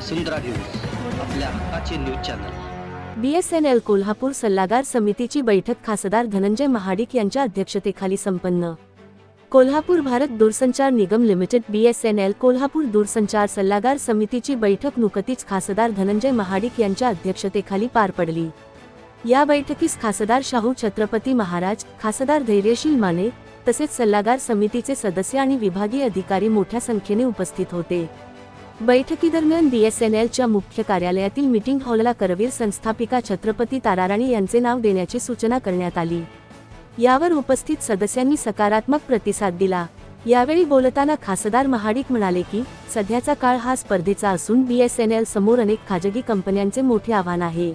वसुंधरा news आपल्या हक्काचे news channel. BSNL Kolhapur सल्लागार समितीची बैठक खासदार धनंजय महाडिक यांच्या अध्यक्षतेखाली संपन्न. कोल्हापूर भारत दूरसंचार निगम लिमिटेड बीएसएनएल कोल्हापूर दूरसंचार सल्लागार समितीची बैठक नुकतीच खासदार धनंजय महाडिक यांच्या अध्यक्षतेखाली पार पडली. या बैठकीस खासदार शाहू छत्रपती महाराज खासदार धैर्यशील माने तसेच सल्लागार समितीचे सदस्य आणि विभागीय अधिकारी मोठ्या संख्येने उपस्थित होते. बैठकीदरम्यान बीएसएनएलच्या मुख्य कार्यालयातील मीटिंग हॉलला करवीर संस्थापिका छत्रपती ताराराणी यांचे नाव देण्याची सूचना करण्यात आली. यावर उपस्थित सदस्यांनी सकारात्मक प्रतिसाद दिला. यावेळी बोलताना खासदार महाडिक म्हणाले की सध्याचा काळ हा स्पर्धेचा असून बीएसएनएल समोर अनेक खाजगी कंपन्यांचे मोठे आव्हान आहे.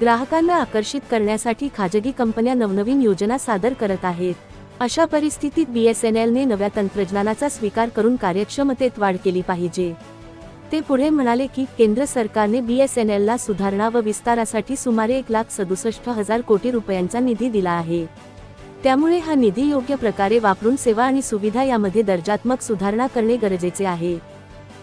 ग्राहकांना आकर्षित करण्यासाठी खाजगी कंपन्या नवनवीन योजना सादर करत आहेत. अशा परिस्थितीत बीएसएनएलने नव्या तंत्रज्ञानाचा स्वीकार करून कार्यक्षमतेत वाढ केली पाहिजे. ते पुढे म्हणाले की केंद्र सरकारने बीएसएनएलला सुधारणा व विस्तारासाठी सुमारे एक लाख सदुसष्ट हजार कोटी रुपयांचा निधी दिला आहे. त्यामुळे हा निधी योग्य प्रकारे वापरून सेवा आणि सुविधा यामध्ये दर्जात्मक सुधारणा करणे गरजेचे आहे.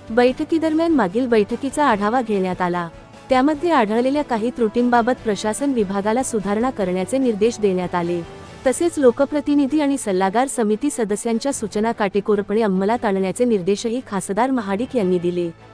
बैठकीदरम्यान मागील बैठकीचा आढावा घेण्यात आला. त्यामध्ये आढळलेल्या काही त्रुटींबाबत प्रशासन विभागाला सुधारणा करण्याचे निर्देश देण्यात आले. तसेच लोकप्रतिनिधी आणि सल्लागार समिती सदस्यांच्या सूचना काटेकोरपणे अंमलात आणण्याचे निर्देशही खासदार महाडिक यांनी दिले.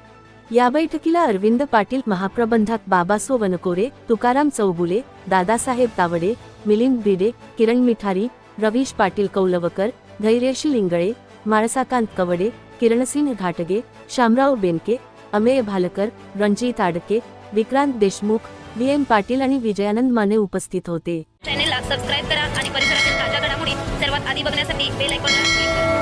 या बैठकीला अरविंद पाटील महाप्रबंधक बाबासो वनकोरे तुकाराम चौबुले दादासाहेब तावडे मिलिंद बिडे किरण मिठारी रवीश पाटील कौलवकर धैर्यशी लिंगळे माळसाकांत कवडे किरणसिंह घाटगे शामराव बेनके अमेय भालकर रणजित आडके विक्रांत देशमुख व्ही. एम पाटील आणि विजयानंद माने उपस्थित होते. चॅनेलला सबस्क्राईब करा आणि परिसरातील ताज्या घडामोडी सर्वात आधी बघण्यासाठी बेल आयकॉन